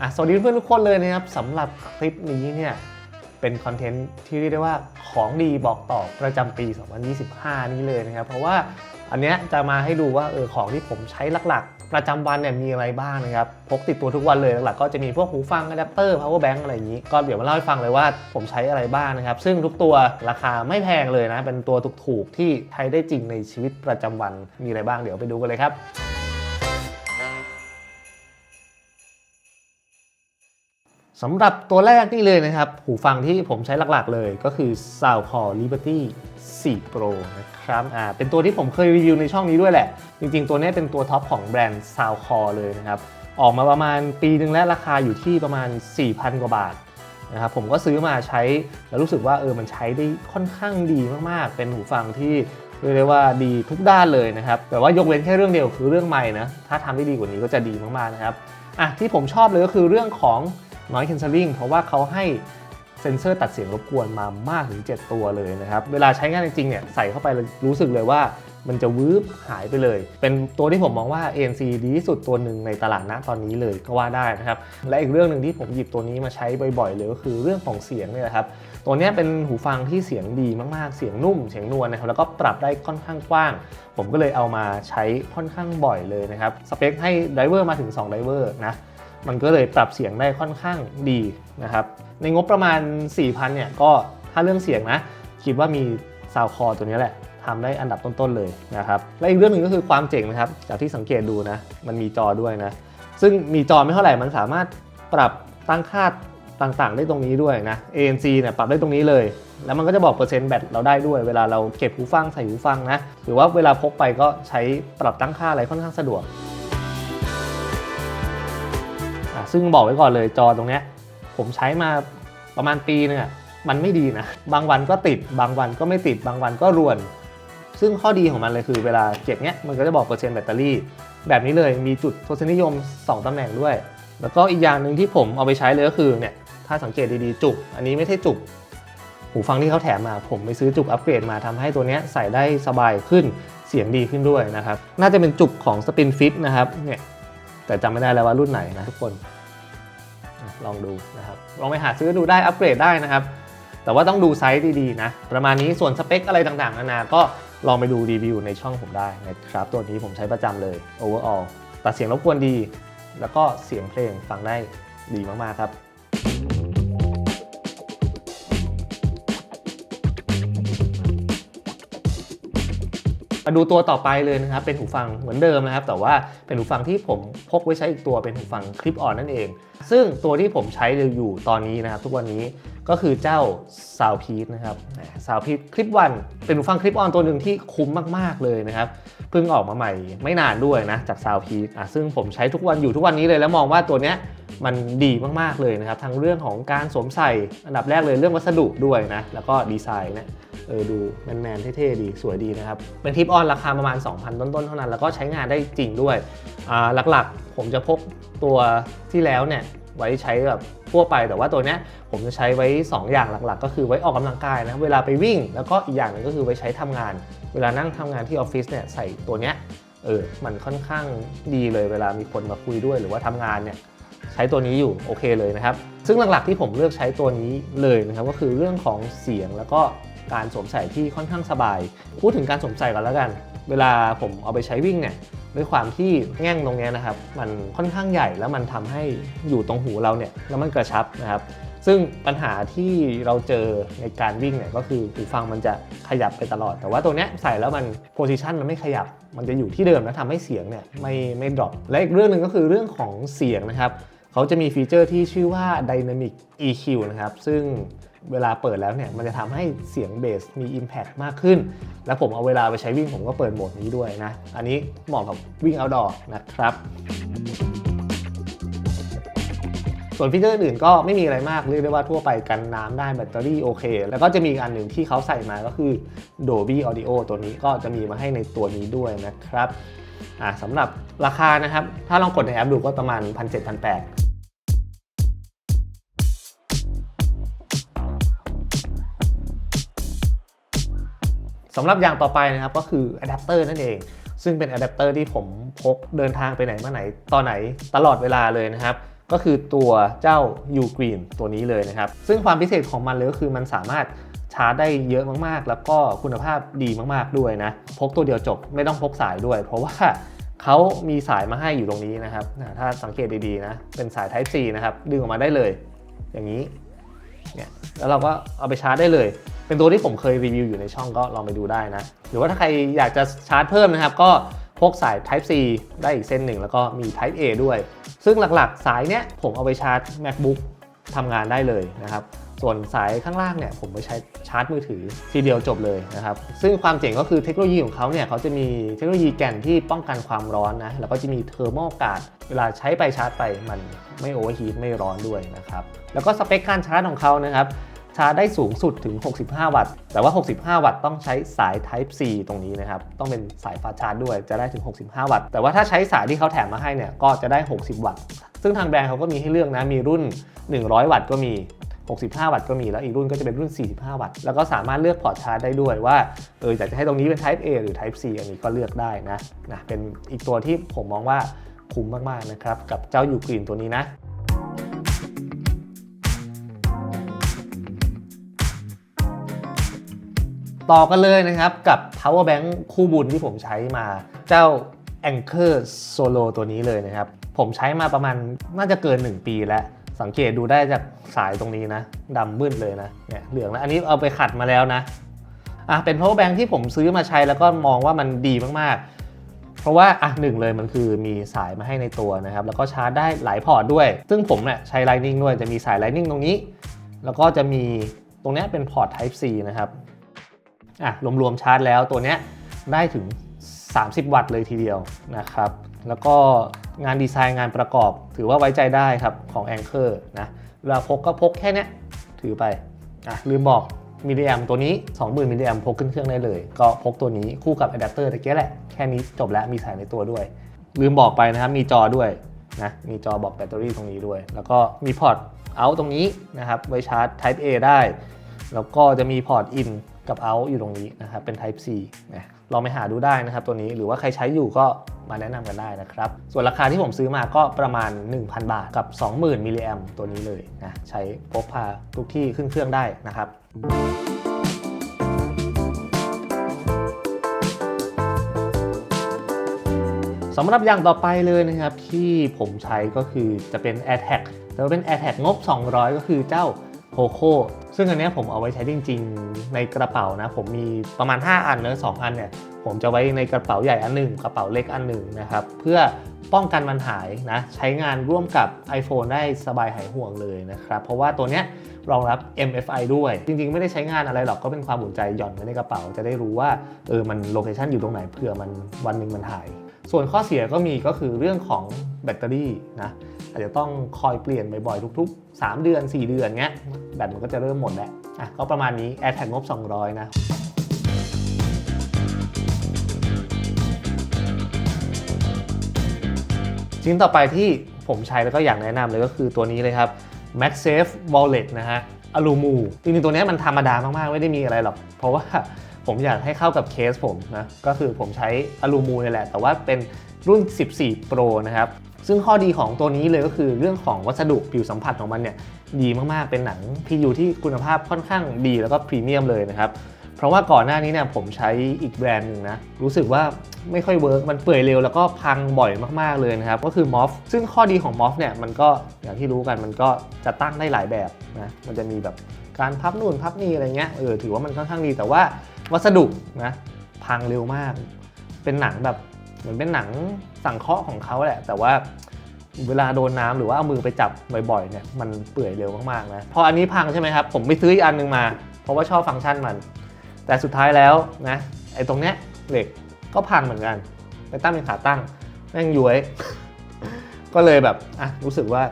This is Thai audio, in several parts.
อะสวัสดีเพื่อนทุกคนเลยนะครับสำหรับคลิปนี้เนี่ยเป็นคอนเทนต์ที่เรียกได้ว่าของดีบอกต่อประจำปี 2025 นี้เลยนะครับ เพราะว่าอันเนี้ยจะมาให้ดูว่าเออของที่ผมใช้หลักๆ ประจำวันเนี่ยมีอะไรบ้างนะครับพกติดตัวทุกวันเลยหลักๆก็จะมีพวกหูฟังอะแดปเตอร์ power bank อะไรอย่างนี้ ก็เดี๋ยวมาเล่าให้ฟังเลยว่าผมใช้อะไรบ้างนะครับ ซึ่งทุกตัวราคาไม่แพงเลยนะ เป็นตัวถูกๆที่ใช้ได้จริงในชีวิตประจำวันมีอะไรบ้างเดี๋ยวไปดูกันเลยครับ สำหรับตัวแรกนี่เลยนะครับ หูฟังที่ผมใช้หลักๆเลยก็คือ Soundcore Liberty 4 Pro นะครับอ่าเป็นตัวที่ผมเคยรีวิวในช่องนี้ด้วยแหละ จริงๆ ตัวนี้เป็นตัวท็อปของแบรนด์ Soundcore เลยนะครับ ออกมาประมาณปีหนึ่งและราคาอยู่ที่ประมาณ 4,000 กว่าบาทนะครับผมก็ซื้อมาใช้แล้วรู้สึกว่าเออมันใช้ได้ค่อนข้างดีมากๆ เป็นหูฟังที่เรียกได้ว่าดีทุกด้านเลยนะครับแต่ว่ายกเว้นแค่เรื่องเดียวคือเรื่องไมค์นะถ้าทำได้ดีกว่านี้ก็จะดีมากๆนะครับอะที่ผมชอบเลยก็คือเรื่องของ noise cancelling เพราะว่าเขาให้เซ็นเซอร์ตัดเสียงรบกวนมามากถึง 7 ตัวเลยนะครับ เวลาใช้งานจริงเนี่ยใส่เข้าไปรู้สึกเลยว่ามันจะวืบหายไปเลย เป็นตัวที่ผมมองว่า ANC ดีที่สุดตัวหนึ่งในตลาดณตอนนี้เลยก็ว่าได้นะครับ และอีกเรื่องหนึ่งที่ผมหยิบตัวนี้มาใช้บ่อยๆเลยก็คือเรื่องของเสียงเนี่ยครับ ตัวนี้เป็นหูฟังที่เสียงดีมากๆ เสียงนุ่ม เสียงนวลนะครับ แล้วก็ปรับได้ค่อนข้างกว้าง ผมก็เลยเอามาใช้ค่อนข้างบ่อยเลยนะครับ สเปคให้ไดเวอร์มาถึง2ไดเวอร์นะ มันก็เลยปรับเสียงได้ค่อนข้างดีนะครับ ในงบประมาณ 4,000เนี่ยก็ถ้าเรื่องเสียงนะ คิดว่ามีซาวคอตัวนี้แหละทำได้อันดับต้นๆเลยนะครับและอีกเรื่องหนึ่งก็คือความเจ๋งนะครับจากที่สังเกตดูนะ มันมีจอด้วยนะ ซึ่งมีจอไม่เท่าไหร่มันสามารถปรับตั้งค่าต่างๆ ได้ตรงนี้ด้วยนะ ANC เนี่ยปรับได้ตรงนี้เลย แล้วมันก็จะบอกเปอร์เซ็นต์แบตเราได้ด้วย เวลาเราเก็บหูฟังใส่หูฟังนะ หรือว่าเวลาพกไปก็ใช้ปรับตั้งค่าอะไรค่อนข้างสะดวก ซึ่งบอกไว้ก่อนเลยจอตรงเนี้ยผมใช้มาประมาณปีนึงอะมันไม่ดีนะ บางวันก็ติด บางวันก็ไม่ติด บางวันก็รวน ซึ่งข้อดีของมันเลยคือเวลาเก็บเนี้ยมันก็จะบอกเปอร์เซ็นต์แบตเตอรี่ แบบนี้เลยมีจุดทศนิยม 2 ตำแหน่งด้วย แล้วก็อีกอย่างหนึ่งที่ผมเอาไปใช้เลยก็คือเนี่ยถ้าสังเกตดีๆจุก อันนี้ไม่ใช่จุก หูฟังที่เขาแถมมา ผมไปซื้อจุกอัปเกรดมาทำให้ตัวเนี้ยใส่ได้สบายขึ้นเสียงดีขึ้นด้วยนะครับ น่าจะเป็นจุกของ Spin Fit นะครับเนี่ยแต่จำไม่ได้แล้วว่ารุ่นไหนนะทุกคน ลองดูนะครับลองไปหาซื้อดูได้อัปเกรดได้นะครับ แต่ว่าต้องดูไซส์ดีๆนะ ประมาณนี้ส่วนสเปคอะไรต่างๆนานาก็ลองไปดูรีวิวในช่องผมได้นะครับ ตัวนี้ผมใช้ประจำเลย overall ตัดเสียงรบกวนดี แล้วก็เสียงเพลงฟังได้ดีมากๆครับ มาดูตัวต่อไปเลยนะครับ เป็นหูฟังเหมือนเดิมนะครับ แต่ว่าเป็นหูฟังที่ผมพกไว้ใช้อีกตัวเป็นหูฟังคลิปออนนั่นเอง ซึ่งตัวที่ผมใช้อยู่ตอนนี้นะครับ ทุกวันนี้ก็คือเจ้า s o u n d p e a c นะครับ s o u n d p e a c คลิปวันเป็นหูฟังคลิปออนตัวหนึ่งที่คุ้มมาก ๆ เลยนะครับ เพิ่งออกมาใหม่ไม่นานด้วยนะจาก s o u n d p e a c อะซึ่งผมใช้ทุกวันอยู่ทุกวันนี้เลยแล้วมองว่าตัวเนี้ยมันดีมาก ๆ เลยนะครับ ทั้งเรื่องของการสวมใส่อันดับแรกเลยเรื่องวัสดุด้วยนะแล้วก็ดีไซน์นะ เออดูแมนๆเท่ๆดีสวยดีนะครับ เป็นทิปออนราคาประมาณ 2,000 ต้นๆ เท่านั้น แล้วก็ใช้งานได้จริงด้วยอ่าหลักๆ ผมจะพกตัวที่แล้วเนี่ยไว้ใช้แบบทั่วไปแต่ว่าตัวเนี้ยผมจะใช้ไว้ 2 อย่างหลักๆ ก็คือไว้ออกกำลังกายนะเวลาไปวิ่ง แล้วก็อีกอย่างหนึงก็คือไว้ใช้ทำงาน เวลานั่งทำงานที่ออฟฟิศเนี่ยใส่ตัวเนี้ยเออมันค่อนข้างดีเลยเวลามีคนมาคุยด้วยหรือว่าทำงานเนี่ยใช้ตัวนี้อยู่โอเคเลยนะครับ ซึ่งหลักๆที่ผมเลือกใช้ตัวนี้เลยนะครับก็คือเรื่องของเสียงแล้วก็ การสวมใส่ที่ค่อนข้างสบาย พูดถึงการสวมใส่ก่อนแล้วกัน เวลาผมเอาไปใช้วิ่งเนี่ยด้วยความที่แง่งตรงเนี้ยนะครับ มันค่อนข้างใหญ่แล้วมันทำให้อยู่ตรงหูเราเนี่ยแล้วมันกระชับนะครับ ซึ่งปัญหาที่เราเจอในการวิ่งเนี่ยก็คือหูฟังมันจะขยับไปตลอด แต่ว่าตัวเนี้ยใส่แล้วมันโพซิชันมันไม่ขยับ มันจะอยู่ที่เดิมแล้วทำให้เสียงเนี่ยไม่ไม่ดรอปและอีกเรื่องหนึ่งก็คือเรื่องของเสียงนะครับ เขาจะมีฟีเจอร์ที่ชื่อว่า Dynamic EQ นะครับ ซึ่งเวลาเปิดแล้วเนี่ย มันจะทำให้เสียงเบสมี Impact มากขึ้น แล้วผมเอาเวลาไปใช้วิ่งผมก็เปิดโหมดนี้ด้วยนะ อันนี้เหมาะกับวิ่ง outdoor นะครับ ส่วนฟีเจอร์อื่นก็ไม่มีอะไรมาก เรียกได้ว่าทั่วไปกันน้ำได้แบตเตอรี่โอเค แล้วก็จะมีอันหนึ่งที่เขาใส่มาก็คือ Dolby Audio ตัวนี้ก็จะมีมาให้ในตัวนี้ด้วยนะครับอ่าสำหรับราคานะครับ ถ้าลองกดในแอปดูก็ประมาณ 1 สำหรับอย่างต่อไปนะครับก็คืออะแดปเตอร์นั่นเอง ซึ่งเป็นอะแดปเตอร์ที่ผมพกเดินทางไปไหนมาไหนตอนไหนตลอดเวลาเลยนะครับ ก็คือตัวเจ้า U Green ตัวนี้เลยนะครับ ซึ่งความพิเศษของมันเลยก็คือมันสามารถชาร์จได้เยอะมากๆ แล้วก็คุณภาพดีมากๆด้วยนะ พกตัวเดียวจบไม่ต้องพกสายด้วย เพราะว่าเขามีสายมาให้อยู่ตรงนี้นะครับ ถ้าสังเกตดีๆนะ เป็นสาย Type C นะครับ ดึงออกมาได้เลย อย่างนี้ เนี่ย แล้วเราก็เอาไปชาร์จได้เลย เป็นตัวที่ผมเคยรีวิวอยู่ในช่องก็ลองไปดูได้นะ หรือว่าถ้าใครอยากจะชาร์จเพิ่มนะครับ ก็พกสาย Type C ได้อีกเส้นหนึ่งแล้วก็มี Type A ด้วย ซึ่งหลักๆ สายเนี้ยผมเอาไปชาร์จ MacBook ทำงานได้เลยนะครับ ส่วนสายข้างล่างเนี่ยผมไปใช้ชาร์จมือถือทีเดียวจบเลยนะครับ ซึ่งความเจ๋งก็คือเทคโนโลยีของเขาเนี่ยเขาจะมีเทคโนโลยีแก่นที่ป้องกันความร้อนนะ แล้วก็จะมีเทอร์โมการ์ดเวลาใช้ไปชาร์จไปมันไม่โอเวอร์ฮีทไม่ร้อนด้วยนะครับ แล้วก็สเปคการชาร์จของเขานะครับ ชาร์จได้สูงสุดถึง 65 วัตต์ แต่ว่า 65 วัตต์ต้องใช้สาย Type C ตรงนี้นะครับ ต้องเป็นสายฟาชาร์จด้วย จะได้ถึง 65 วัตต์ แต่ว่าถ้าใช้สายที่เขาแถมมาให้เนี่ย ก็จะได้ 60 วัตต์ ซึ่งทางแบรนด์เขาก็มีให้เลือกนะ มีรุ่น 100 วัตต์ก็มี 65 วัตต์ก็มี แล้วอีกรุ่นก็จะเป็นรุ่น 45 วัตต์ แล้วก็สามารถเลือกพอร์ตชาร์จได้ด้วยว่า เอออยากจะให้ตรงนี้เป็น Type A หรือ Type C อันนี้ก็เลือกได้นะ นะ เป็นอีกตัวที่ผมมองว่าคุ้มมากๆนะครับ กับเจ้ายูกรีนตัวนี้นะ ต่อกันเลยนะครับกับ power bank คู่บุญที่ผมใช้มาเจ้า Anchor Solo ตัวนี้เลยนะครับ ผมใช้มาประมาณน่าจะเกิน 1 ปีแล้ว สังเกตดูได้จากสายตรงนี้นะดำมืดเลยนะเนี่ยเหลืองแล้ว อันนี้เอาไปขัดมาแล้วนะอะเป็น power bank ที่ผมซื้อมาใช้แล้วก็มองว่ามันดีมากๆ เพราะว่าอะหนึ่งเลยมันคือมีสายมาให้ในตัวนะครับ แล้วก็ชาร์จได้หลายพอร์ตด้วย ซึ่งผมเนี่ยใช้ Lightning ด้วยจะมีสาย Lightning ตรงนี้ แล้วก็จะมีตรงนี้เป็นพอร์ต Type C นะครับ อะรวมๆชาร์จแล้วตัวเนี้ยได้ถึง 30 วัตต์เลยทีเดียวนะครับ แล้วก็งานดีไซน์งานประกอบถือว่าไว้ใจได้ครับของ Anchor นะเวลาพกก็พกแค่เนี้ยถือไปอะลืมบอกมิลลิแอมตัวนี้ 20,000มิลลิแอมพกขึ้นเครื่องได้เลย ก็พกตัวนี้คู่กับอะแดปเตอร์ตะเกียแหละ แค่นี้จบแล้วมีสายในตัวด้วย ลืมบอกไปนะครับ มีจอด้วยนะมีจอบอกแบตเตอรี่ตรงนี้ด้วย แล้วก็มีพอร์ตเอาตรงนี้นะครับไว้ชาร์จ Type A ได้ แล้วก็จะมีพอร์ต in กับ out อยู่ตรงนี้นะครับ เป็น Type C นะลองไปหาดูได้นะครับตัวนี้หรือว่าใครใช้อยู่ก็มาแนะนำกันได้นะครับ ส่วนราคาที่ผมซื้อมาก็ประมาณ 1,000 บาทกับ 20,000 มิลลิแอมตัวนี้เลยนะใช้พกพาทุกที่ขึ้นเครื่องได้นะครับสำหรับอย่างต่อไปเลยนะครับที่ผมใช้ก็คือจะเป็น AirTag แต่ว่าเป็น AirTag งบ 200 ก็คือเจ้า Poco ซึ่งอันนี้ผมเอาไว้ใช้จริง ๆ ในกระเป๋านะ ผมมีประมาณ 5 อันเนอะ2อันเนี่ยผมจะไว้ในกระเป๋าใหญ่อันหนึ่งกระเป๋าเล็กอันหนึ่งนะครับเพื่อป้องกันมันหายนะใช้งานร่วมกับ iPhone ได้สบายหายห่วงเลยนะครับเพราะว่าตัวเนี้ยรองรับ MFI ด้วย จริง ๆ ไม่ได้ใช้งานอะไรหรอกก็เป็นความอุ่นใจหย่อนไว้ในกระเป๋าจะได้รู้ว่าเออมันโลเคชันอยู่ตรงไหนเผื่อมันวันหนึ่งมันหาย ส่วนข้อเสียก็มีก็คือเรื่องของแบตเตอรี่นะ อาจจะต้องคอยเปลี่ยนบ่อยๆ ทุก ๆ 3 เดือน 4 เดือนเงี้ยแบตมันก็จะเริ่มหมดแล้วอะก็ประมาณนี้ AirTag งบ 200 นะชิ้นต่อไปที่ผมใช้แล้วก็อยากแนะนำเลยก็คือตัวนี้เลยครับ MagSafe Wallet นะฮะอลูมูจริงๆตัวนี้มันธรรมดามากๆ ไม่ได้มีอะไรหรอก เพราะว่าผมอยากให้เข้ากับเคสผมนะ ก็คือผมใช้อลูมูนี่แหละ แต่ว่าเป็นรุ่น 14 Pro นะครับ ซึ่งข้อดีของตัวนี้เลยก็คือเรื่องของวัสดุผิวสัมผัสของมันเนี่ยดีมากๆ เป็นหนัง PU ที่คุณภาพค่อนข้างดีแล้วก็พรีเมียมเลยนะครับ เพราะว่าก่อนหน้านี้เนี่ยผมใช้อีกแบรนด์หนึ่งนะ รู้สึกว่าไม่ค่อยเวิร์กมันเปื่อยเร็วแล้วก็พังบ่อยมากๆเลยนะครับ ก็คือ MOF ซึ่งข้อดีของ MOF เนี่ยมันก็อย่างที่รู้กันมันก็จะตั้งได้หลายแบบนะมันจะมีแบบการพับนู่นพับนี่อะไรเงี้ยเออถือว่ามันค่อนข้างดีแต่ว่าวัสดุนะพังเร็วมาก เป็นหนังแบบ เหมือนเป็นหนังสังเคราะห์ของเขาแหละ แต่ว่าเวลาโดนน้ำหรือว่าเอามือไปจับบ่อยๆเนี่ยมันเปื่อยเร็วมากๆนะพออันนี้พังใช่ไหมครับ ผมไปซื้ออีกอันนึงมา เพราะว่าชอบฟังก์ชันมัน แต่สุดท้ายแล้วนะไอ้ตรงเนี้ยเหล็กก็พังเหมือนกันไปตั้งเป็นขาตั้งแม่งย้วย ก็เลยแบบอะรู้สึกว่า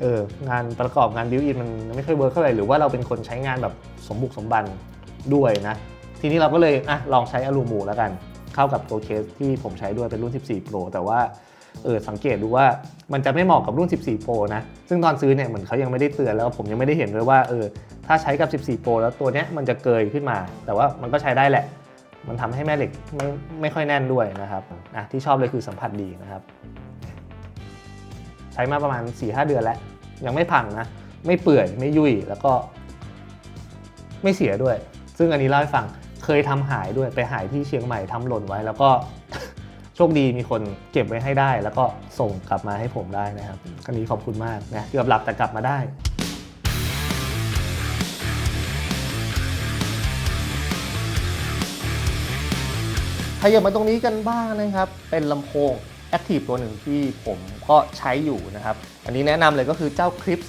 เอองานประกอบงานบิวอินมันไม่ค่อยเวิร์กเท่าไหร่หรือว่าเราเป็นคนใช้งานแบบสมบุกสมบันด้วยนะ ทีนี้เราก็เลยอะลองใช้อลูมูแล้วกัน เข้ากับตัวเคสที่ผมใช้ด้วยเป็นรุ่น 14 Pro แต่ว่าเออสังเกตดูว่ามันจะไม่เหมาะกับรุ่น 14 Pro นะ ซึ่งตอนซื้อเนี่ยเหมือนเขายังไม่ได้เตือนแล้วผมยังไม่ได้เห็นด้วยว่าเออถ้าใช้กับ 14 Pro แล้วตัวเนี้ยมันจะเกยขึ้นมา แต่ว่ามันก็ใช้ได้แหละ มันทำให้แม่เหล็กไม่ไม่ค่อยแน่นด้วยนะครับอะที่ชอบเลยคือสัมผัสดีนะครับ ใช้มาประมาณ 4-5 เดือนแล้ว ยังไม่พังนะ ไม่เปื่อยไม่ยุ่ยแล้วก็ ไม่เสียด้วย ซึ่งอันนี้เล่าให้ฟัง ยทำหายด้วยไปหายที่เชียงใหม่ทำหล่นไว้ แล้วก็โชคดีมีคนเก็บไว้ให้ได้ แล้วก็ส่งกลับมาให้ผมได้นะครับอันนี้ขอบคุณมากนะเกือบหลับแต่กลับมาได้ขยับมาตรงนี้กันบ้างนะครับ เป็นลำโพง Active ตัวหนึ่งที่ผมก็ใช้อยู่นะครับ อันนี้แนะนำเลยก็คือเจ้า Clips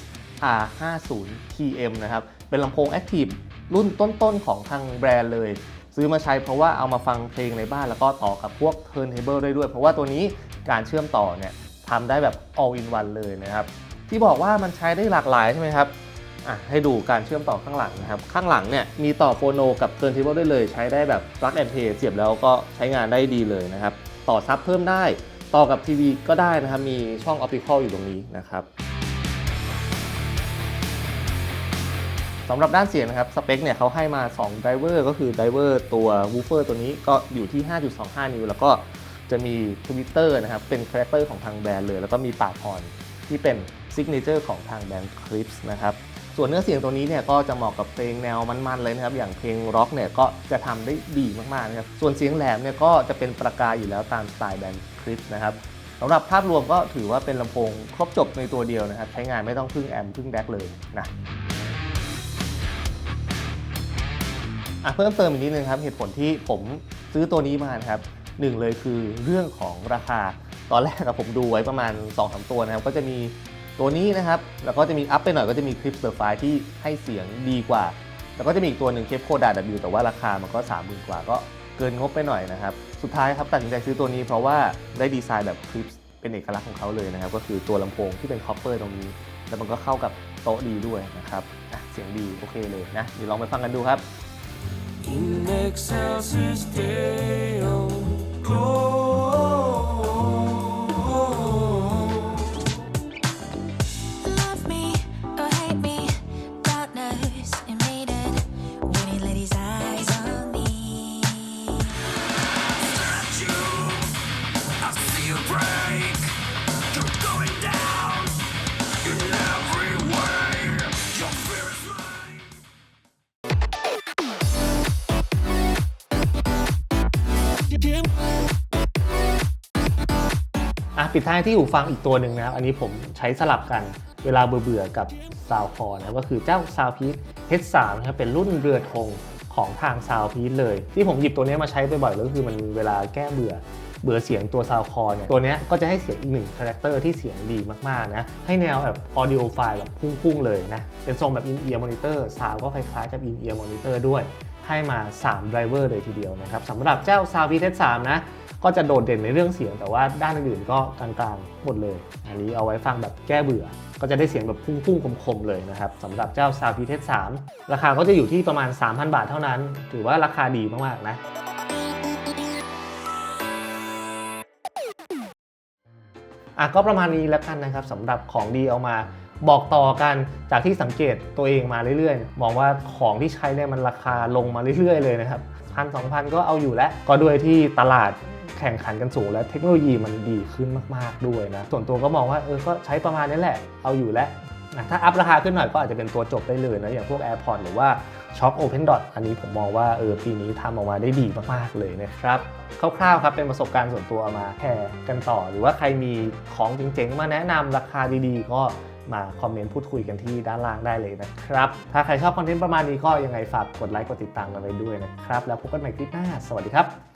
R50 TM นะครับ เป็นลำโพง Active รุ่นต้นๆของทางแบรนด์เลย ซื้อมาใช้เพราะว่าเอามาฟังเพลงในบ้านแล้วก็ต่อกับพวก Turntable ได้ด้วย เพราะว่าตัวนี้การเชื่อมต่อเนี่ยทำได้แบบ all in one เลยนะครับ ที่บอกว่ามันใช้ได้หลากหลายใช่ไหมครับอะให้ดูการเชื่อมต่อข้างหลังนะครับ ข้างหลังเนี่ยมีต่อโฟโนกับ Turntable ได้เลย ใช้ได้แบบ plug and play เสียบแล้วก็ใช้งานได้ดีเลยนะครับ ต่อซับเพิ่มได้ ต่อกับทีวีก็ได้นะครับ มีช่อง optical อยู่ตรงนี้นะครับ สำหรับด้านเสียงนะครับ สเปคเนี่ยเขาให้มา2 driver ก็คือ driver ตัว woofer ตัวนี้ก็อยู่ที่ 5.25 นิ้ว แล้วก็จะมี Twitter นะครับ เป็นคาแรคเตอร์ของทางแบรนด์เลย แล้วก็มีปากอ่อนที่เป็น Signature ของทางแบรนด์ Clips นะครับ ส่วนเนื้อเสียงตัวนี้เนี่ยก็จะเหมาะกับเพลงแนวมันๆเลยนะครับ อย่างเพลงร็อกเนี่ยก็จะทำได้ดีมากๆนะครับ ส่วนเสียงแหลมเนี่ยก็จะเป็นประกายอยู่แล้วตามสไตล์แบรนด์คริปส์นะครับสำหรับภาพรวมก็ถือว่าเป็นลำโพงครบจบในตัวเดียวนะครับ ใช้งานไม่ต้องพึ่งแอมป์พึ่งแดกเลยนะ อะเพิ่มเติมอีกนิดนึงครับเหตุผลที่ผมซื้อตัวนี้มานะครับหนึ่งเลยคือเรื่องของราคา ตอนแรกกับผมดูไว้ประมาณ2-3ตัวนะครับ ก็จะมีตัวนี้นะครับ แล้วก็จะมีอัพไปหน่อยก็จะมีคลิปเซอร์ไฟที่ให้เสียงดีกว่า แล้วก็จะมีอีกตัวหนึ่งเคปโคดาดับิวแต่ว่าราคามันก็3 0,000กว่าก็เกินงบไปหน่อยนะครับ สุดท้ายครับตัดสินใจซื้อตัวนี้เพราะว่าได้ดีไซน์แบบคลิปเป็นเอกลักษณ์ของเขาเลยนะครับ ก็คือตัวลำโพงที่เป็นคอปเปอร์ตรงนี้ แล้วมันก็เข้ากับโต๊ะดีด้วยนะครับเสียงดีโอเคเลยนะเดี๋ยวลองไปฟังกันดูครับ In excelsis Deo glory. ปิดท้ายที่หูฟังอีกตัวหนึ่งนะครับ อันนี้ผมใช้สลับกันเวลาเบื่อๆกับ s o u n d c o r นะครับก็คือเจ้า s o u n d p i e c H3 นะครับเป็นรุ่นเรือธงของทาง s o u n d p i e c เลย ที่ผมหยิบตัวนี้มาใช้บ่อยๆก็คือมันเวลาแก้เบื่อเบื่อเสียงตัว s o u n d c o r เนี่ยตัวนี้ก็จะให้เสียงอีกหนึ่งคาแรคเตอร์ที่เสียงดีมากๆนะ ให้แนวแบบ audio file แบบพุ่งๆเลยนะ เป็นทรงแบบ in ear monitor ซาวก็คล้ายๆกับ in ear monitor ด้วย ให้มา3 driver เลยทีเดียวนะครับสำหรับเจ้า s o u n d p i e c H3 นะ ก็จะโดดเด่นในเรื่องเสียงแต่ว่าด้านอื่นก็กลางๆหมดเลย อันนี้เอาไว้ฟังแบบแก้เบื่อ ก็จะได้เสียงแบบพุ่งๆคมๆเลยนะครับสำหรับเจ้า s o u n d p i e 3ราคาก็จะอยู่ที่ประมาณ 3,000 บาทเท่านั้น ถือว่าราคาดีมากๆนะอะก็ประมาณนี้แล้วกันนะครับสำหรับของดีเอามาบอกต่อกันจากที่สังเกตตัวเองมาเรื่อยๆ มองว่าของที่ใช้เนี่ยมันราคาลงมาเรื่อยๆ เลยนะครับพันสองพันก็เอาอยู่แล้ว ก็ด้วยที่ตลาด แข่งขันกันสูงและเทคโนโลยีมันดีขึ้นมาก ๆ ด้วยนะ ส่วนตัวก็มองว่าเออก็ใช้ประมาณนี้แหละ เอาอยู่แล้วนะถ้าอัพราคาขึ้นหน่อยก็อาจจะเป็นตัวจบได้เลยนะ อย่างพวก AirPods หรือว่า Shock Open Dot อันนี้ผมมองว่าเออปีนี้ทำออกมาได้ดีมาก ๆ เลยนะครับคร่าวๆครับเป็นประสบการณ์ส่วนตัวมาแชร์กันต่อ หรือว่าใครมีของเจ๋งๆ มาแนะนำราคาดีๆ ก็มาคอมเมนต์พูดคุยกันที่ด้านล่างได้เลยนะครับ ถ้าใครชอบคอนเทนต์ประมาณนี้ก็ยังไงฝากกดไลค์กดติดตามกันไว้ด้วยนะครับ แล้วพบกันใหม่คลิปหน้า สวัสดีครับ